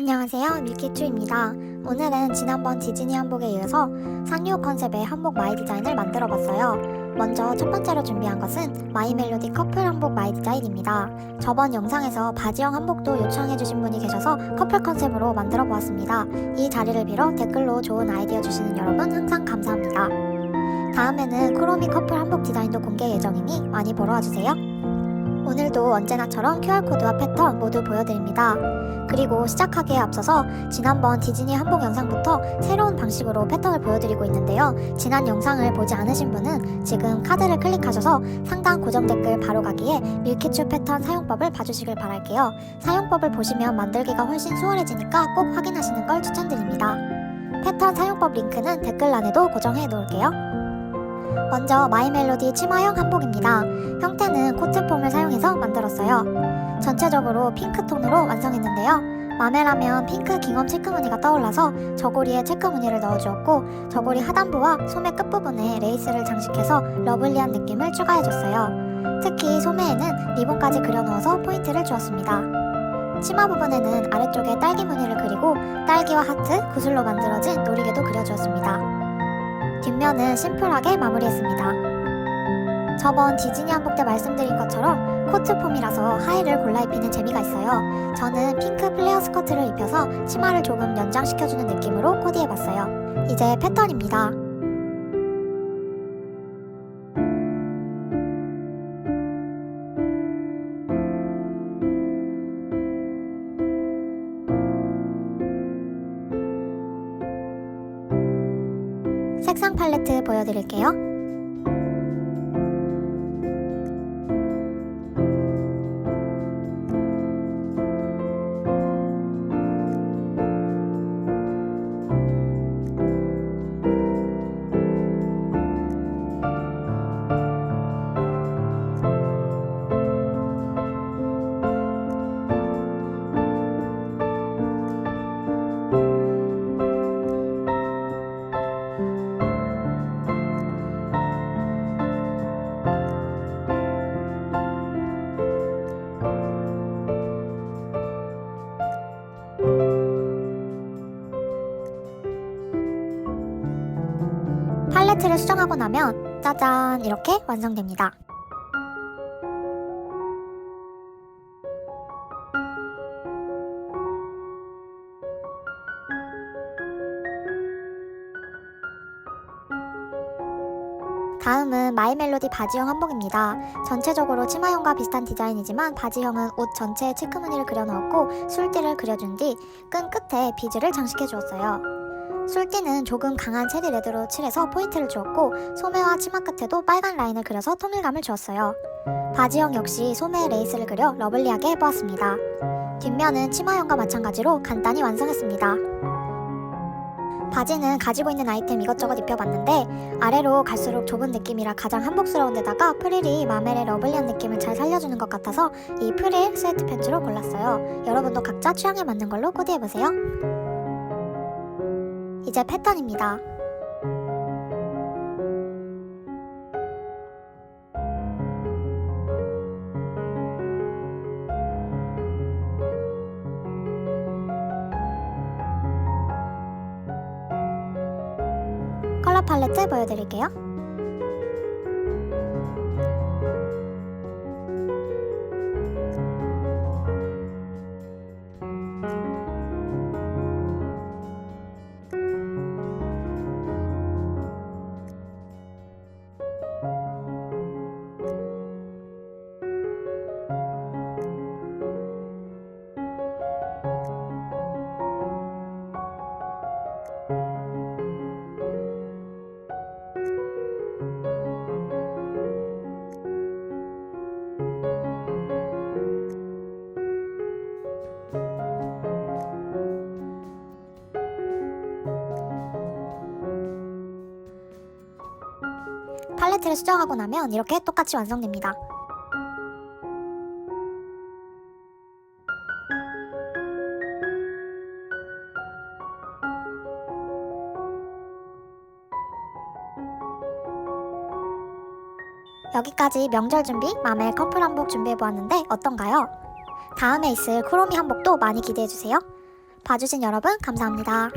안녕하세요. 밀키추입니다. 오늘은 지난번 디즈니 한복에 이어서 상류 컨셉의 한복 마이 디자인을 만들어 봤어요. 먼저 첫 번째로 준비한 것은 마이 멜로디 커플 한복 마이 디자인입니다. 저번 영상에서 바지형 한복도 요청해 주신 분이 계셔서 커플 컨셉으로 만들어 보았습니다. 이 자리를 빌어 댓글로 좋은 아이디어 주시는 여러분 항상 감사합니다. 다음에는 크로미 커플 한복 디자인도 공개 예정이니 많이 보러 와주세요 오늘도 언제나처럼 QR코드와 패턴 모두 보여드립니다. 그리고 시작하기에 앞서서 지난번 디즈니 한복 영상부터 새로운 방식으로 패턴을 보여드리고 있는데요. 지난 영상을 보지 않으신 분은 지금 카드를 클릭하셔서 상단 고정 댓글 바로 가기에 밀키추 패턴 사용법을 봐주시길 바랄게요. 사용법을 보시면 만들기가 훨씬 수월해지니까 꼭 확인하시는 걸 추천드립니다. 패턴 사용법 링크는 댓글란에도 고정해 놓을게요. 먼저 마이멜로디 치마형 한복입니다. 형태는 코트폼 전체적으로 핑크 톤으로 완성했는데요. 맘에라면 핑크 깅엄 체크무늬가 떠올라서 저고리에 체크무늬를 넣어주었고 저고리 하단부와 소매 끝부분에 레이스를 장식해서 러블리한 느낌을 추가해줬어요. 특히 소매에는 리본까지 그려넣어서 포인트를 주었습니다. 치마 부분에는 아래쪽에 딸기 무늬를 그리고 딸기와 하트, 구슬로 만들어진 놀이개도 그려주었습니다. 뒷면은 심플하게 마무리했습니다. 저번 디즈니 한복 때 말씀드린 것처럼 코트폼이라서 하의를 골라 입히는 재미가 있어요. 저는 핑크 플레어 스커트를 입혀서 치마를 조금 연장시켜주는 느낌으로 코디해봤어요. 이제 패턴입니다. 색상 팔레트 보여드릴게요. 팔레트를 수정하고 나면 짜잔 이렇게 완성됩니다. 다음은 마이멜로디 바지형 한복입니다. 전체적으로 치마형과 비슷한 디자인이지만 바지형은 옷 전체에 체크무늬를 그려넣었고 술띠를 그려준 뒤 끈 끝에 비즈를 장식해 주었어요. 술띠는 조금 강한 체리 레드로 칠해서 포인트를 주었고 소매와 치마 끝에도 빨간 라인을 그려서 통일감을 주었어요. 바지형 역시 소매에 레이스를 그려 러블리하게 해보았습니다. 뒷면은 치마형과 마찬가지로 간단히 완성했습니다. 바지는 가지고 있는 아이템 이것저것 입혀봤는데 아래로 갈수록 좁은 느낌이라 가장 한복스러운 데다가 프릴이 마멜의 러블리한 느낌을 잘 살려주는 것 같아서 이 프릴 스웨트 팬츠로 골랐어요. 여러분도 각자 취향에 맞는 걸로 코디해보세요. 이제 패턴입니다. 컬러 팔레트 보여드릴게요. 팔레트를 수정하고 나면 이렇게 똑같이 완성됩니다. 여기까지 명절 준비, 맘의 커플 한복 준비해보았는데 어떤가요? 다음에 있을 크로미 한복도 많이 기대해주세요. 봐주신 여러분 감사합니다.